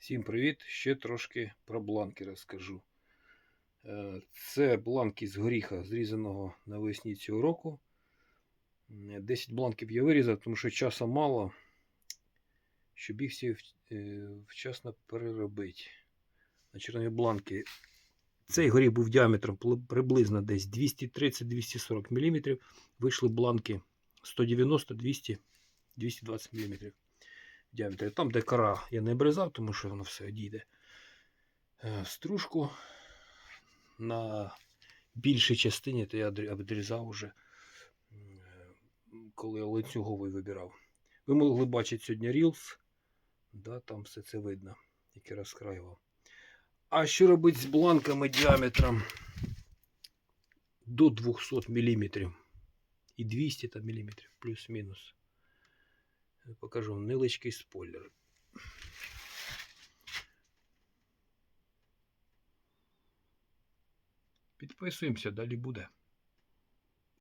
Всім привіт! Ще трошки про бланки розкажу. Е, Це бланки з горіха, зрізаного навесні цього року. 10 бланків я вирізав, тому що часу мало, щоб їх всі е, вчасно переробити. На чорнові бланки. Цей горіх був діаметром приблизно десь 230-240 мм. Вийшли бланки 190, 200, 220 мм діаметрі. Там, де кора я не обрізав, тому що воно все одійде. Е, Стружку на більшій частині то я обрізав уже, е, коли ланцюговий вибирав. Ви могли бачити сьогодні Reels, да, там все це видно, як я розкраював. А що робити з бланками діаметром до 200 мм і 200 мм, плюс-мінус. Покажу вам невеличкий спойлер. Підписуємося, далі буде.